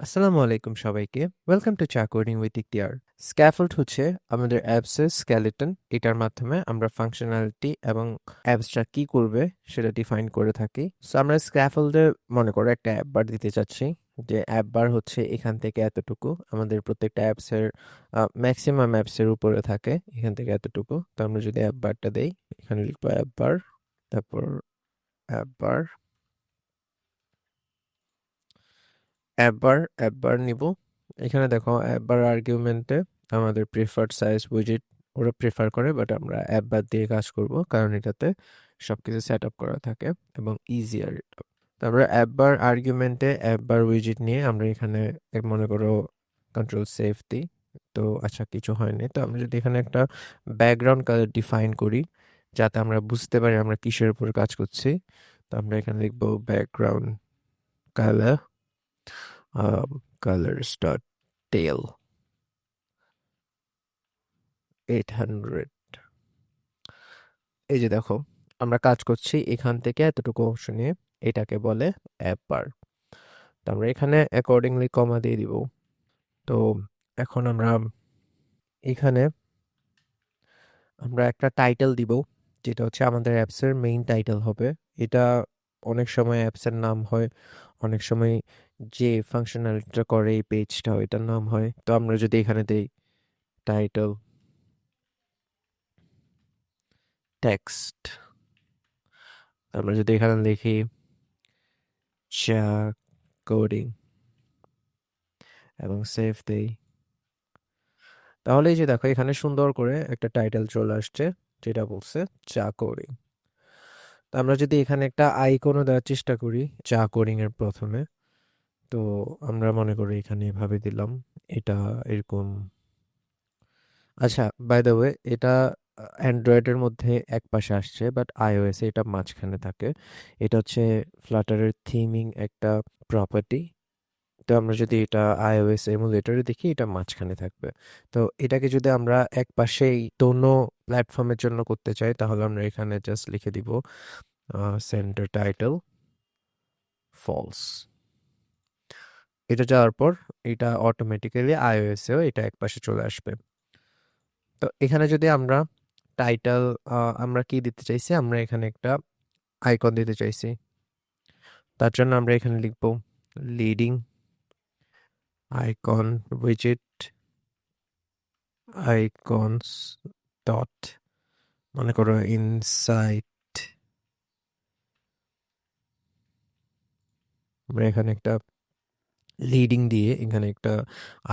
আসসালামু আলাইকুম সবাইকে। ওয়েলকাম টু চা কোডিং উইথ ইকতিয়ার স্ক্যাফোল্ড হচ্ছে আমাদের অ্যাপসের স্কেলেটন এটার মাধ্যমে আমরা ফাংশনালিটি এবং অ্যাপসটা কি করবে সেটা ডিফাইন করে থাকি। সো আমরা স্ক্যাফোল্ডে মনে করো একটা অ্যাপ বার দিতে চাচ্ছি। যে অ্যাপ বার হচ্ছে এখান থেকে এতটুকু। আমাদের প্রত্যেকটা অ্যাপসের ম্যাক্সিমাম অ্যাপসের উপরে থাকে এখান থেকে এতটুকু। তো আমরা যদি অ্যাপ বারটা দেই, এখানে লিখব অ্যাপ বার তারপর অ্যাপ বার অ্যাপবার অ্যাপবার নিব। এখানে দেখো অ্যাপবার আর্গুমেন্টে আমাদের প্রিফার্ড সাইজ উইজিট ওরা প্রেফার করে বাট আমরা অ্যাপবার দিয়ে কাজ করব, কারণ এটাতে সব কিছু সেট আপ করা থাকে এবং ইজিয়ার এটা। তারপরে অ্যাপবার আর্গুমেন্টে অ্যাপবার উইজিট নিয়ে আমরা এখানে মনে করো কন্ট্রোল সেফ দিই। তো আচ্ছা কিছু হয়নি। তো আমরা যদি এখানে একটা ব্যাকগ্রাউন্ড কালার ডিফাইন করি, যাতে আমরা বুঝতে পারি আমরা কিসের উপর কাজ করছি, তো আমরা এখানে লিখব background colour um, colors dot tail. 800 এই যে দেখো আমরা কাজ করছি এখান থেকে এতটুকু অংশ নিয়ে এটাকে বলে অ্যাপ বার তো আমরা এখানে অ্যাকর্ডিংলি কমা দিয়ে দিব। তো এখন আমরা এখানে আমরা একটা টাইটেল দিব যেটা হচ্ছে আমাদের অ্যাপসের মেইন টাইটেল হবে। এটা অনেক সময় অ্যাপসের নাম হয় অনেক সময় যে ফাংশনালিটিটা করে এই পেজটা এটার নাম হয়। তো আমরা যদি এখানে দেই টাইটেল টেক্সট আমরা যদি এখানে লিখি চা কোডিং এবং সেভ দেই, তাহলে এই যে দেখো, এখানে সুন্দর করে একটা টাইটেল চলে আসছে, যেটা বলছে চা কোডিং তো আমরা যদি এখানে একটা আইকনও দেওয়ার চেষ্টা করি চা কোডিং এর প্রথমে তো আমরা মনে করি এখানে এভাবে দিলাম, এটা এরকম আচ্ছা বাই দ্য ওয়ে এটা অ্যান্ড্রয়েডের মধ্যে এক পাশে আসছে বাট আইওএস এটা মাঝখানে থাকে। এটা হচ্ছে ফ্লাটারের থিমিং একটা প্রপার্টি তো আমরা যদি এটা আইওএস এমুলেটরে দেখি, এটা মাঝখানে থাকবে। তো এটাকে যদি আমরা এক পাশেই দোনো প্ল্যাটফর্মের জন্য করতে চাই, তাহলে আমরা এখানে জাস্ট লিখে দিব সেন্টার টাইটেল ফলস এটা যাওয়ার পর এটা অটোমেটিক্যালি আইওএসেও এটা এক পাশে চলে আসবে। তো এখানে যদি আমরা টাইটেল আমরা কি দিতে চাইছি? আমরা এখানে একটা আইকন দিতে চাইছি। তার জন্য আমরা এখানে লিখব লিডিং আইকন উইজেট আইকনস ডট মনে করো ইনসাইট আমরা এখানে একটা লিডিং দিয়ে এখানে একটা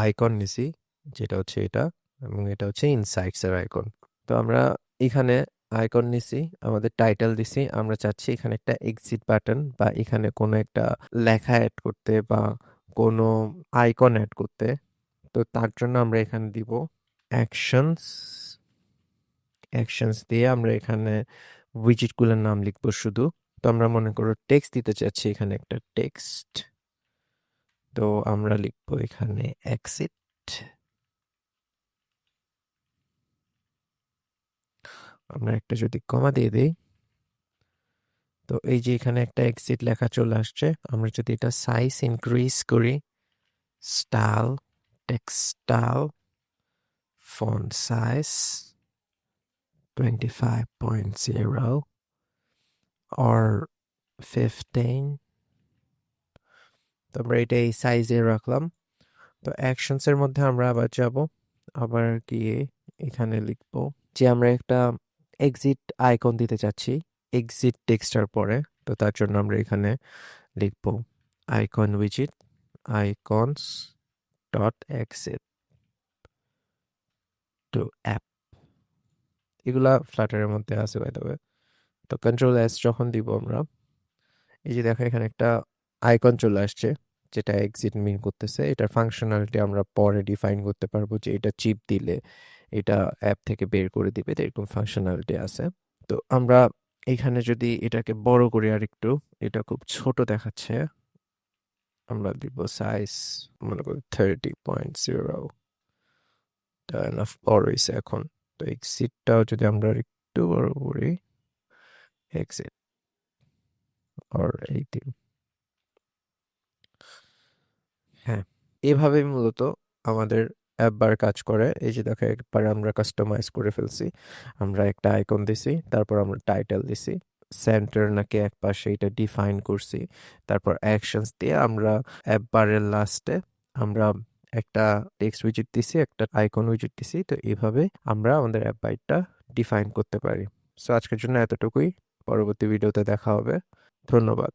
আইকন নিছি। যেটা হচ্ছে এটা এবং এটা হচ্ছে ইনসাইটস এর আইকন তো আমরা এখানে আইকন নিছি, আমাদের টাইটেল দিছি। আমরা চাচ্ছি এখানে একটা এক্সিট বাটন বা এখানে কোনো একটা লেখা অ্যাড করতে বা কোনো আইকন অ্যাড করতে। তো তার জন্য আমরা এখানে দিব অ্যাকশনস অ্যাকশনস দিয়ে আমরা এখানে উইজিটগুলোর নাম লিখব শুধু। তো আমরা মনে করো টেক্সট দিতে চাচ্ছি এখানে একটা টেক্সট তো আমরা লিখব এখানে এক্সিট আমরা একটা যদি কমা দিয়ে দিই, তো এই যে এখানে একটা এক্সিট লেখা চলে আসছে, আমরা যদি এটা সাইজ ইনক্রিজ করি style text style font size twenty five point zero or fifteen তো আমরা এটা এই সাইজে রাখলাম। তো অ্যাকশনসের মধ্যে আমরা আবার যাব। আবার গিয়ে এখানে লিখব যে আমরা একটা এক্সিট আইকন দিতে চাচ্ছি এক্সিট টেক্সটার পরে। তো তার জন্য আমরা এখানে লিখব icon উইজিট icons dot exit to app এগুলা ফ্ল্যাটারের মধ্যে আছে বাই দ্য তো কন্ট্রোল এস যখন দিব আমরা, এই যে দেখো এখানে একটা আইকন চলে আসছে, যেটা এক্সিট মিন করতেছে। এটার ফাংশনালিটি আমরা পরে ডিফাইন করতে পারব যে এটা চিপ দিলে এটা অ্যাপ থেকে বের করে দিবে, এরকম ফাংশনালিটি আছে। তো আমরা এখানে যদি এটাকে বড় করি আর একটু এটা খুব ছোট দেখাচ্ছে। আমরা দিব সাইজ মনে করি থার্টি পয়েন্ট জিরো বড় হয়েছে এখন। তো এক্সিটটাও যদি আমরা একটু বড় করি এক্সিট or 18 হ্যাঁ এভাবেই মূলত আমাদের অ্যাপ বার কাজ করে। এই যে দেখো, একবার আমরা কাস্টমাইজ করে ফেলছি। আমরা একটা আইকন দিছি, তারপর আমরা টাইটেল দিছি। সেন্টার নাকি এক পাশে এটা ডিফাইন করছি। তারপর অ্যাকশনস দিয়ে আমরা অ্যাপ বারের লাস্টে আমরা একটা টেক্সট উইজেট দিছি, একটা আইকন উইজেট দিছি। তো এইভাবে আমরা আমাদের অ্যাপ বাইটটা ডিফাইন করতে পারি। সো আজকের জন্য এতটুকুই। পরবর্তী ভিডিওতে দেখা হবে। ধন্যবাদ।